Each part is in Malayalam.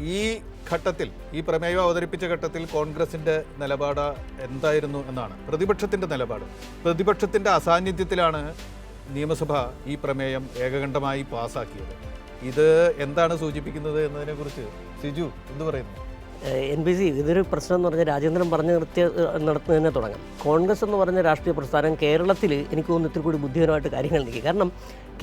ഈ ഘട്ടത്തിൽ ഈ പ്രമേയം അവതരിപ്പിച്ച ഘട്ടത്തിൽ കോൺഗ്രസിന്റെ നിലപാട് എന്തായിരുന്നു എന്നാണ് പ്രതിപക്ഷത്തിന്റെ നിലപാട്. പ്രതിപക്ഷത്തിന്റെ അസാന്നിധ്യത്തിലാണ് നിയമസഭ ഈ പ്രമേയം ഏകകണ്ഠമായി പാസാക്കിയത്. ഇത് എന്താണ് സൂചിപ്പിക്കുന്നത് എന്നതിനെക്കുറിച്ച് സിജു എന്ത് പറയുന്നു? എൻ ബി സി ഇതൊരു പ്രശ്നം എന്ന് പറഞ്ഞാൽ രാജേന്ദ്രൻ പറഞ്ഞു നിർത്തിയ നടത്തുന്നതിനെ തുടങ്ങാം. കോൺഗ്രസ് എന്ന് പറഞ്ഞ രാഷ്ട്രീയ പ്രസ്ഥാനം കേരളത്തിൽ എനിക്ക് തോന്നുന്നു ഇത്തിരി കൂടി ബുദ്ധിപരമായിട്ട് കാര്യങ്ങൾ നീക്കി. കാരണം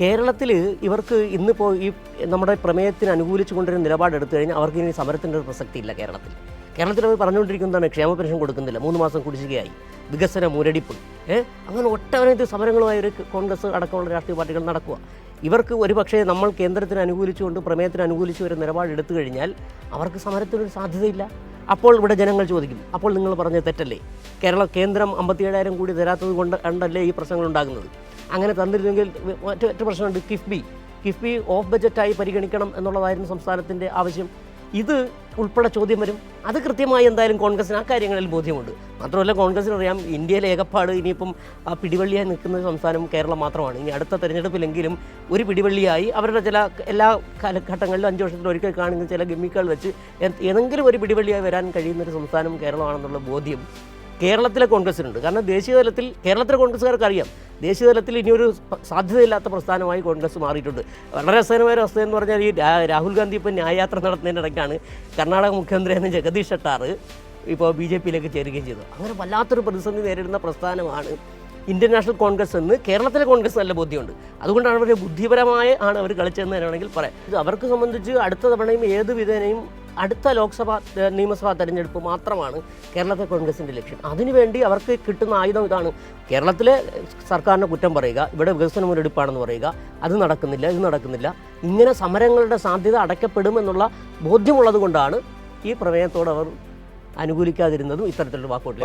കേരളത്തിൽ ഇവർക്ക് ഇന്നിപ്പോൾ ഈ നമ്മുടെ പ്രമേയത്തിന് അനുകൂലിച്ചു കൊണ്ടൊരു നിലപാടെടുത്തു കഴിഞ്ഞാൽ അവർക്ക് ഇനി സമരത്തിന്റെ ഒരു പ്രസക്തി ഇല്ല കേരളത്തിൽ. കേരളത്തിൽ അവർ പറഞ്ഞുകൊണ്ടിരിക്കുന്നതാണ് ക്ഷേമ പെൻഷൻ കൊടുക്കുന്നില്ല. മൂന്ന് മാസം കുടിശ്ശികയായി. വികസന മുരടിപ്പ്. ഏഹ് അങ്ങനെ ഒട്ടനവധി സമരങ്ങളുമായി ഒരു കോൺഗ്രസ് അടക്കമുള്ള രാഷ്ട്രീയ പാർട്ടികൾ നടക്കുക. ഇവർക്ക് ഒരു പക്ഷേ നമ്മൾ കേന്ദ്രത്തിന് അനുകൂലിച്ചുകൊണ്ട് പ്രമേയത്തിന് അനുകൂലിച്ച് ഒരു നിലപാടെടുത്തു കഴിഞ്ഞാൽ അവർക്ക് സമരത്തിനൊരു സാധ്യതയില്ല. അപ്പോൾ ഇവിടെ ജനങ്ങൾ ചോദിക്കും അപ്പോൾ നിങ്ങൾ പറഞ്ഞ തെറ്റല്ലേ? കേരള കേന്ദ്രം അമ്പത്തിയേഴായിരം കൂടി തരാത്തത് കൊണ്ട് കണ്ടല്ലേ ഈ പ്രശ്നങ്ങൾ ഉണ്ടാകുന്നത്? അങ്ങനെ തന്നിരുന്നെങ്കിൽ മറ്റു മറ്റു പ്രശ്നമുണ്ട്. കിഫ്ബി കിഫ്ബി ഓഫ് ബജറ്റായി പരിഗണിക്കണം എന്നുള്ളതായിരുന്നു സംസ്ഥാനത്തിന്റെ ആവശ്യം. ഇത് ഉൾപ്പെടെ ചോദ്യം വരും. അത് കൃത്യമായി എന്തായാലും കോൺഗ്രസിന് ആ കാര്യങ്ങളിൽ ബോധ്യമുണ്ട്. മാത്രമല്ല കോൺഗ്രസിന് അറിയാം ഇന്ത്യയിലെ ഏകപ്പാട് ഇനിയിപ്പം ആ പിടിവള്ളിയായി നിൽക്കുന്ന സംസ്ഥാനം കേരളം മാത്രമാണ്. ഇനി അടുത്ത തെരഞ്ഞെടുപ്പിലെങ്കിലും ഒരു പിടിവള്ളിയായി അവരുടെ ചില എല്ലാ കാലഘട്ടങ്ങളിലും അഞ്ച് വർഷത്തിൽ ഒരിക്കൽ കാണുന്ന ചില ഗമ്മിക്കുകൾ വെച്ച് ഏതെങ്കിലും ഒരു പിടിവള്ളിയായി വരാൻ കഴിയുന്ന ഒരു സംസ്ഥാനം കേരളമാണെന്നുള്ള ബോധ്യം കേരളത്തിലെ കോൺഗ്രസിനുണ്ട് കാരണം ദേശീയ തലത്തിൽ കേരളത്തിലെ കോൺഗ്രസ്സുകാർക്ക് അറിയാം ദേശീയ തലത്തിൽ ഇനിയൊരു സാധ്യതയില്ലാത്ത പ്രസ്ഥാനമായി കോൺഗ്രസ് മാറിയിട്ടുണ്ട്. വളരെ രസകരമായ ഒരു അവസ്ഥ എന്ന് പറഞ്ഞാൽ ഈ രാഹുൽ ഗാന്ധി ഇപ്പോൾ ന്യായയാത്ര നടത്തുന്നതിന്റെ ഇടയ്ക്കാണ് കർണാടക മുഖ്യമന്ത്രിയായിരുന്ന ജഗദീഷ് ഷട്ടാർ ഇപ്പോൾ ബി ജെ പിയിലേക്ക് ചേരുകയും ചെയ്തു അങ്ങനെ വല്ലാത്തൊരു പ്രതിസന്ധി നേരിടുന്ന പ്രസ്ഥാനമാണ് ഇന്ത്യൻ നാഷണൽ കോൺഗ്രസ് എന്ന് കേരളത്തിലെ കോൺഗ്രസ് നല്ല ബോധ്യമുണ്ട്. അതുകൊണ്ടാണ് അവർ ബുദ്ധിപരമായ ആണ് അവർ കളിച്ചതെന്ന് വേണമെങ്കിൽ പറയാം. അവർക്ക് സംബന്ധിച്ച് അടുത്ത തവണയും ഏത് വിധേനയും അടുത്ത ലോക്സഭ നിയമസഭാ തെരഞ്ഞെടുപ്പ് മാത്രമാണ് കേരളത്തെ കോൺഗ്രസിന്റെ ലക്ഷ്യം. അതിനുവേണ്ടി അവർക്ക് കിട്ടുന്ന ആയുധം ഇതാണ്. കേരളത്തിലെ സർക്കാരിനെ കുറ്റം പറയുക ഇവിടെ വികസന മുരടിപ്പാണെന്ന് പറയുക അത് നടക്കുന്നില്ല ഇത് നടക്കുന്നില്ല. ഇങ്ങനെ സമരങ്ങളുടെ സാധ്യത അടയ്ക്കപ്പെടുമെന്നുള്ള ബോധ്യമുള്ളത് കൊണ്ടാണ് ഈ പ്രമേയത്തോട് അവർ അനുകൂലിക്കാതിരുന്നതും ഇത്തരത്തിലുള്ള വാക്കോട്ടിൽ